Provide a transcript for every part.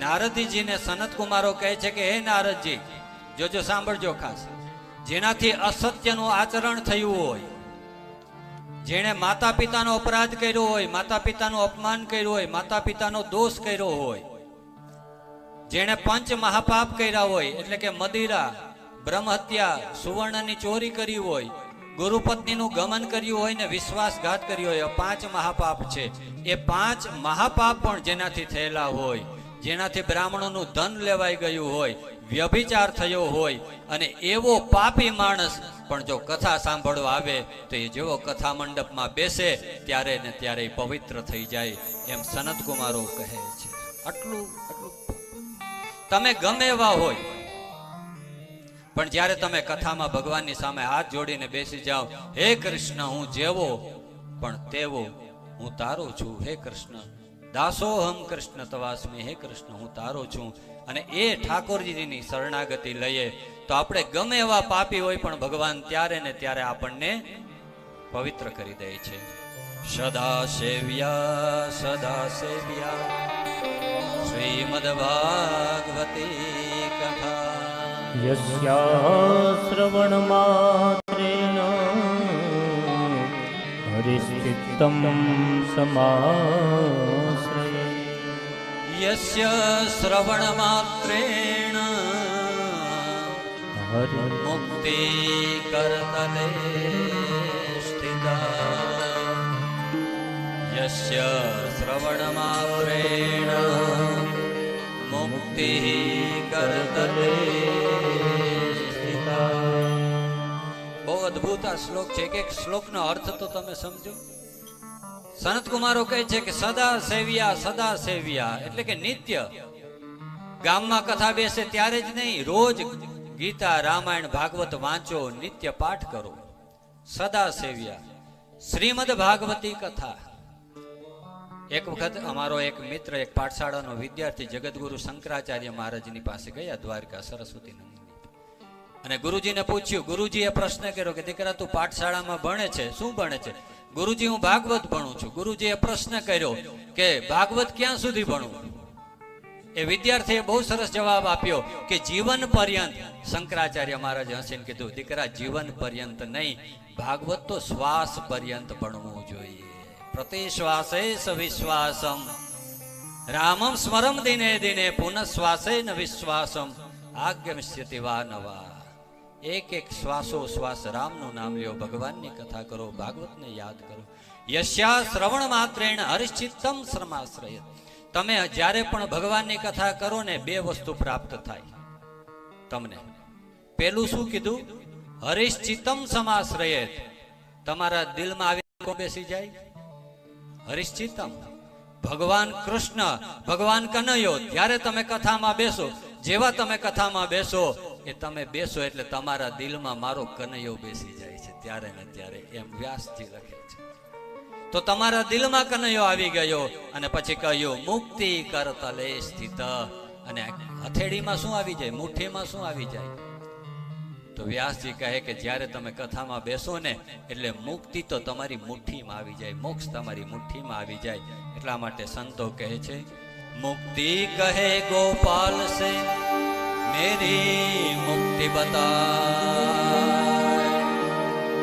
નારદજીને સનત કુમારો કહે છે કે, હે નારદજી, જોજો, સાંભળજો ખાસ. જેનાથી અસત્યનું આચરણ થયું હોય, જેણે માતા પિતાનો અપરાધ કર્યો હોય માતા પિતાનું અપમાન કર્યું હોય માતા પિતાનો દોષ કર્યો હોય, જેણે પંચ મહાપાપ કર્યા હોય, એટલે કે મદિરા, બ્રહ્મહત્યા, સુવર્ણની ચોરી કરી હોય, ગુરુપત્નીનું ગમન કર્યું હોય ને વિશ્વાસઘાત કર્યો હોય પાંચ મહાપાપ છે. એ પાંચ મહાપાપ પણ જેનાથી થયેલા હોય. જેનાથી બ્રાહ્મણોનું ધન લેવાઈ ગયું હોય, વ્યભિચાર થયો હોય, અને એવો પાપી માણસ પણ જો કથા સાંભળવા આવે, તો એ જેવો કથા મંડપમાં બેસે, ત્યારે ને ત્યારે પવિત્ર થઈ જાય એમ સનત કુમારો કહે છે. આટલું તમે ગમે એવા હોય, પણ જ્યારે તમે કથામાં ભગવાનની સામે હાથ જોડીને બેસી જાઓ, હે કૃષ્ણ, હું જેવો, પણ તેવો હું તારો છું, હે કૃષ્ણ દાસોહમ કૃષ્ણ તવાસમી, હે કૃષ્ણ, હું તારો છું. અને એ ઠાકોરજીની શરણાગતિ લઈએ તો આપણે ગમે એવા પાપી હોય પણ ભગવાન ત્યારે ને ત્યારે આપણને પવિત્ર કરી દે છે. સદા સેવ્યા સદા સેવ્યા શ્રીમદ ભાગવતી કથા. યસ્યા શ્રવણ માત્રેન હરિશ્ચિત્તમ સમા યસ્ય શ્રવણ માત્રેણ મુક્તિ કરતલે સ્થિતા યસ્ય શ્રવણ માત્રેણ મુક્તિ કરતલે સ્થિતા બહુ અદ્ભુત આ શ્લોક છે એક શ્લોકનો અર્થ તો તમે સમજો. સનત કુમારો કહે છે કે સદા સેવ્યા સદા સેવ્યા. એટલે કે નિત્ય. ગામમાં કથા બેસે ત્યારે જ નહીં, રોજ ગીતા, રામાયણ, ભાગવત વાંચો, નિત્ય પાઠ કરો. સદા સેવ્યા. શ્રીમદ ભાગવતી કથા. એક વખત અમારો એક મિત્ર, એક પાઠશાળાનો વિદ્યાર્થી જગતગુરુ શંકરાચાર્ય મહારાજની પાસે ગયા, દ્વારકા, સરસ્વતી અને ગુરુજીને પૂછ્યું, ગુરુજીએ પ્રશ્ન કર્યો કે, દીકરા, તું પાઠશાળામાં ભણે છે? શું ભણે છે? ગુરુજી, હું ભાગવત ભણું છું. ગુરુજીએ પ્રશ્ન કર્યો કે ભાગવત ક્યાં સુધી ભણું એ વિદ્યાર્થીએ બહુ સરસ જવાબ આપ્યો કે જીવન પર્યંત. શંકરાચાર્ય મહારાજ હસીને કીધું, દીકરા, જીવન પર્યંત નહીં. ભાગવત તો શ્વાસ પર્યંત ભણવું જોઈએ. પ્રતિશ્વાસે સવિશ્વાસમ રામમ સ્મરમ દિને દિને પુનઃ શ્વાસે ન વિશ્વાસમ. આજ્ઞમ્યતિ વા નવા. એક એક શ્વાસો શ્વાસ રામનું નામ લ્યો, ભગવાનની કથા કરો, ભાગવતને યાદ કરો. યશ્યા શ્રવણ માત્રેણ હરિશ્ચિત્તમ શ્રમાશ્રય. તમે જ્યારે પણ ભગવાનની કથા કરો ને બે વસ્તુ પ્રાપ્ત થાય. તમને. પેલું શું કીધું? હરિશ્ચિત્તમ સમાશ્રય તમારા દિલમાં આવી કોણ બેસી જાય? હરિશ્ચિત્તમ ભગવાન કૃષ્ણ, ભગવાન કનૈયો, જ્યારે તમે કથામાં બેસો, જેવા તમે કથામાં બેસો એ તમે બેસો એટલે તમારા દિલમાં મારો કનૈયો બેસી જાય છે ત્યારે ને ત્યારે એમ વ્યાસજી લખે છે. તો તમારા દિલમાં કનૈયો આવી ગયો અને પછી કહ્યું, મુક્તિ કરતલે સ્થિત. અને હથેળીમાં શું આવી જાય? મુઠ્ઠીમાં શું આવી જાય? તો વ્યાસજી કહે કે જ્યારે તમે કથામાં બેસો ને એટલે મુક્તિ તો તમારી મુઠ્ઠીમાં આવી જાય, મોક્ષ તમારી મુઠ્ઠીમાં આવી જાય. એટલા માટે સંતો કહે છે, મુક્તિ કહે ગોપાલ સે मेरी मुक्ति बता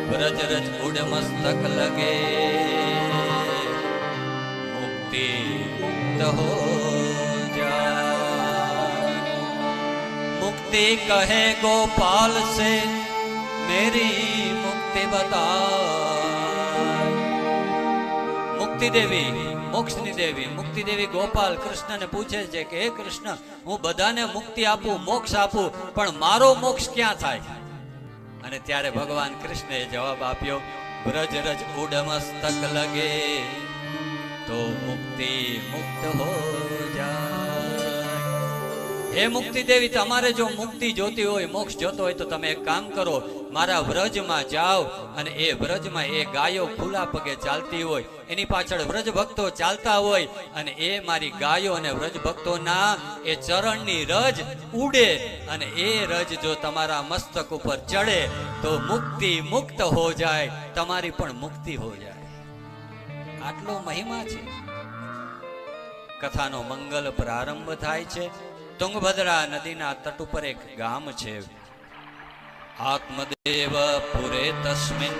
ब्रज रज उड़ मस्तक लगे मुक्ति मुक्त हो जा मुक्ति कहे गोपाल से मेरी मुक्ति बता मुक्ति देवी મોક્ષની દેવી. મુક્તિ દેવી ગોપાલ કૃષ્ણને પૂછે છે કે, હે કૃષ્ણ, હું બધાને મુક્તિ આપું, મોક્ષ આપું, પણ મારો મોક્ષ ક્યાં થાય? અને ત્યારે ભગવાન કૃષ્ણએ જવાબ આપ્યો વ્રજ રજ ઉડમસ્તક લગે, તો મુક્તિ મુક્ત હો જાય હે મુક્તિ દેવી, તમારે જો મુક્તિ જોતી હોય, મોક્ષ જોતો હોય, તો તમે એક કામ કરો, મારા વ્રજમાં જાઓ અને એ વ્રજમાં એ ગાયો ખુલ્લા પગે ચાલતી હોય. એની પાછળ વ્રજ ભક્તો ચાલતા હોય અને એ મારી ગાયો અને વ્રજ ભક્તોના એ ચરણની રજ ઉડે અને એ રજ જો તમારા મસ્તક ઉપર ચડે, તો મુક્તિ મુક્ત હો જાય, તમારી પણ મુક્તિ હો જાય. આટલો મહિમા છે. કથાનો મંગલ પ્રારંભ થાય છે. તુંગભદ્રા નદીના તટ ઉપર એક ગામ છે. આત્મદેવ પુરે તસ્મિન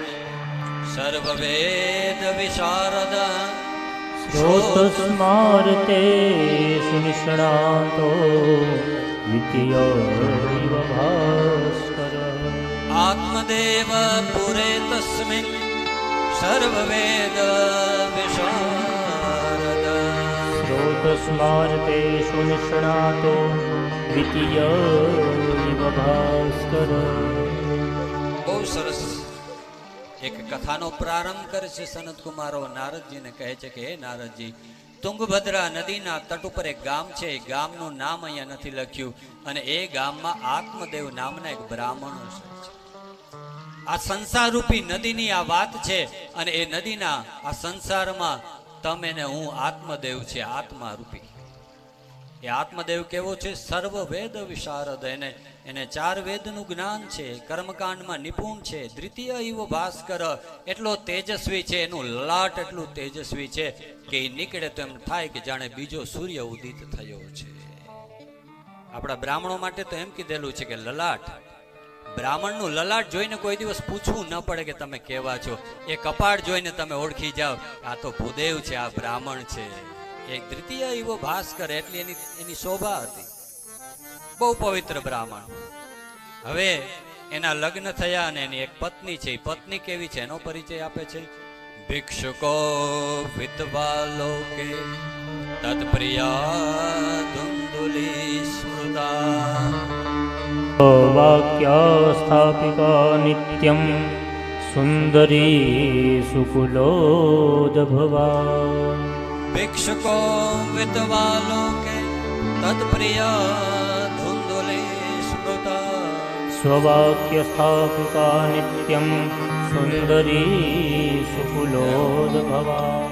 સર્વવેદ વિશારદ. શ્રોતસ્મારતે સુનિષ્ણાતો આત્મદેવ પુરે તસ્મિન સર્વવેદ વિશારદ. શ્રોતસ્મારતે સુનિષ્ણાતો દ્વિતીય ભાસ્કર બહુ સરસ. એક કથાનો પ્રારંભ કરે છે સનત કુમારો નારદજીને કહે છે કે, હે નારદજી, તુંગભદ્રા નદીના તટ ઉપર એક ગામ છે. એ ગામનું નામ અહીંયા નથી લખ્યું. અને એ ગામમાં આત્મદેવ નામના એક બ્રાહ્મણ છે. આ સંસાર રૂપી નદીની આ વાત છે. અને એ નદીના આ સંસારમાં તમે ને હું આત્મદેવ છે આત્મા રૂપી એ આત્મદેવ કેવો છે? સર્વ વેદ વિશારદ. એને એને ચાર વેદનું જ્ઞાન છે, કર્મકાંડમાં નિપુણ છે, દ્વિતીય ઈવ ભાસ્કર. એટલો તેજસ્વી છે, એનું લલાટ એટલું તેજસ્વી છે કે એ નીકળે તો એમ થાય કે જાણે બીજો સૂર્ય ઉદિત થયો છે. આપણા બ્રાહ્મણો માટે તો એમ કીધેલું છે કે લલાટ બ્રાહ્મણનું લલાટ જોઈને કોઈ દિવસ પૂછવું ન પડે કે તમે કેવા છો. એ કપાળ જોઈને તમે ઓળખી જાઓ. આ તો ભૂદેવ છે, આ બ્રાહ્મણ છે. એક દ્વિતીય એવો ભાસ્કર એટલી એની એની શોભા હતી. બહુ પવિત્ર બ્રાહ્મણ. હવે એના લગ્ન થયા અને એની એક પત્ની છે. એ પત્ની કેવી છે? એનો પરિચય આપે છે. ભિક્ષુકો વિધવા લોકે તત્પ્રિયા ધુંધુલી સ્મૃતા. વાક્યા સ્થાપિકા નિત્યમ સુંદરી સુકુલોદભવા ભિક્ષુકો વિધવા લોકે તત્પ્રિય ધુંધુલી સ્મૃતા સ્વવાક્ય સ્થાપિકા નિત્યમ સુંદરી સુકુલોદભવા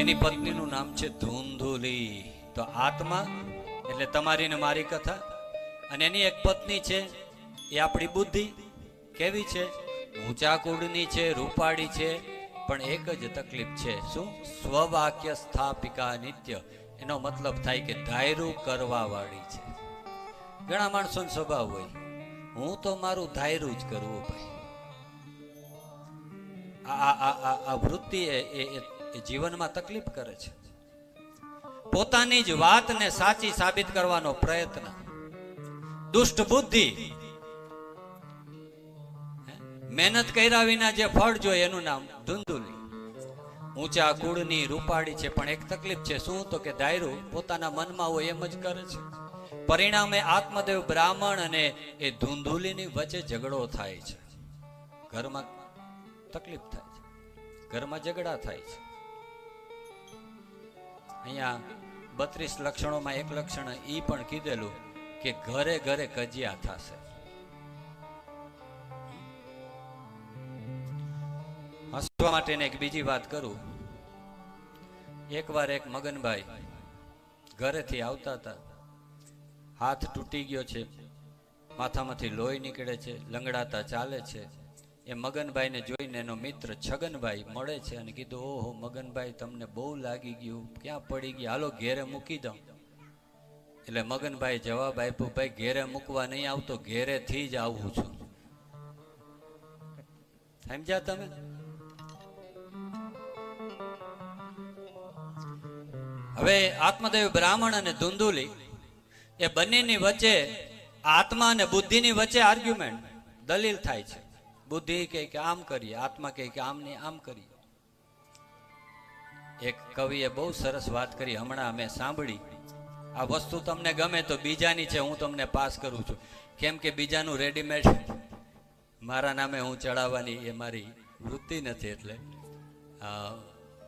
એની પત્નીનું નામ છે ધુંધુલી. તો આત્મા એટલે તમારી ને મારી કથા? અને એની એક પત્ની છે, એ આપણી બુદ્ધિ કેવી છે? ઊંચા કુળની છે, રૂપાળી છે, પણ એક જ તકલીફ છે. શું? સ્વવાક્ય સ્થાપિકા નિત્ય. એનો મતલબ થાય કે ધાયરું કરવા વાળી છે. ઘણા માણસોનો સ્વભાવ હોય. હું તો મારું ધાયરું જ કરવું ભાઈ. આ આ આ વૃત્તિ એ જીવનમાં તકલીફ કરે છે. પોતાની જ વાતને સાચી સાબિત કરવાનો પ્રયત્ન દુષ્ટ બુદ્ધિ. મહેનત કર્યા વિના જે ફળ જોઈએ એનું નામ ધુંધુલી. ઊંચા કુળની રૂપાળી છે, પણ એક તકલીફ છે, શું તો કે દાયરું પોતાના મનમાં હોય એમ જ કરે છે. પરિણામે આત્મદેવ બ્રાહ્મણ અને એ ધુંધુલીની વચ્ચે ઝઘડો થાય છે. ઘરમાં તકલીફ થાય છે. ઘરમાં ઝઘડા થાય છે. અહીંયા બત્રીસ લક્ષણોમાં એક લક્ષણ ઈ પણ કીધેલું. કે ઘરે ઘરે કજિયા થશે. હસવા માટેને એક બીજી વાત કરું. એકવાર એક મગનભાઈ ઘરેથી આવતા હતા. હાથ તૂટી ગયો છે. માથામાંથી લોહી નીકળે છે. લંગડાતા ચાલે છે. એ મગનભાઈને જોઈને એનો મિત્ર છગનભાઈ મળે છે અને કીધું, ઓહો, મગનભાઈ, તમને બહુ લાગી ગયું. ક્યાં પડી ગયું હાલો, ઘેરે મૂકી દઉં. એટલે મગનભાઈ જવાબ આપ્યો, ભાઈ, ઘેરે મૂકવા નહીં આવતો, ઘેરેથી જ આવું છું. સમજ્યા તમે? હવે આત્મદેવ બ્રાહ્મણ અને ધુંધુલી, એ બંનેની વચ્ચે આત્મા અને બુદ્ધિની વચ્ચે આર્ગ્યુમેન્ટ દલીલ થાય છે. બુદ્ધિ કહે કે આમ કરીએ, આત્મા કે આમ નહીં, આમ કરીએ. એક કવિએ બહુ સરસ વાત કરી, હમણાં અમે સાંભળી. આ વસ્તુ તમને ગમે તો બીજાની છે, હું તમને પાસ કરું છું. કેમ કે બીજાનું રેડીમેડ મારા નામે હું ચડાવવાની એ મારી વૃત્તિ નથી એટલે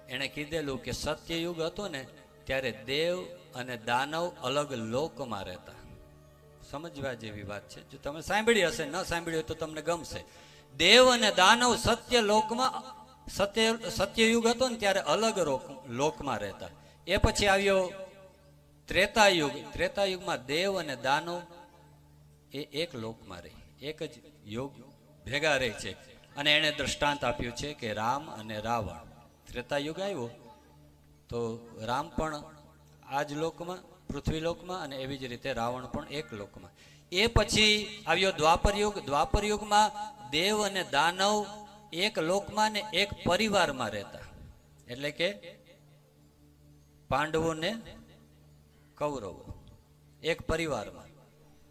એણે કીધેલું કે સત્યયુગ હતો ને, ત્યારે દેવ અને દાનવ અલગ લોકમાં રહેતા. સમજવા જેવી વાત છે. જો તમે સાંભળી હશે, ન સાંભળ્યું તો તમને ગમશે. દેવ અને દાનવ સત્ય લોકમાં, સત્ય, સત્યયુગ હતો ને, ત્યારે અલગ લોકમાં રહેતા. એ પછી આવ્યો ત્રેતાયુગ, ત્રેતાયુગમાં દેવ અને દાનવ એ એક લોકમાં રહી, એક જ યોગ ભેગા રહે છે. અને એણે દ્રષ્ટાંત આપ્યું છે કે રામ અને રાવણ. ત્રેતાયુગ આવ્યો તો રામ પણ આ જ લોકમાં, પૃથ્વી લોકમાં અને એવી જ રીતે રાવણ પણ એક લોકમાં. એ પછી આવ્યો દ્વાપર યુગ. દ્વાપર યુગમાં દેવ અને દાનવ એક લોકમાં ને એક પરિવારમાં રહેતા. એટલે કે પાંડવો ને કૌરવો, એક પરિવારમાં.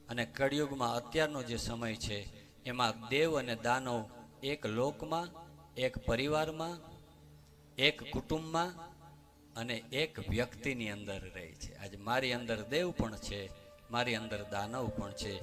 અને કળિયુગમાં અત્યારનો જે સમય છે, એમાં દેવ અને દાનવ એક લોકમાં, એક પરિવારમાં, એક કુટુંબમાં અને એક વ્યક્તિની અંદર રહે છે. આજે મારી અંદર દેવ પણ છે, મારી અંદર દાનવ પણ છે.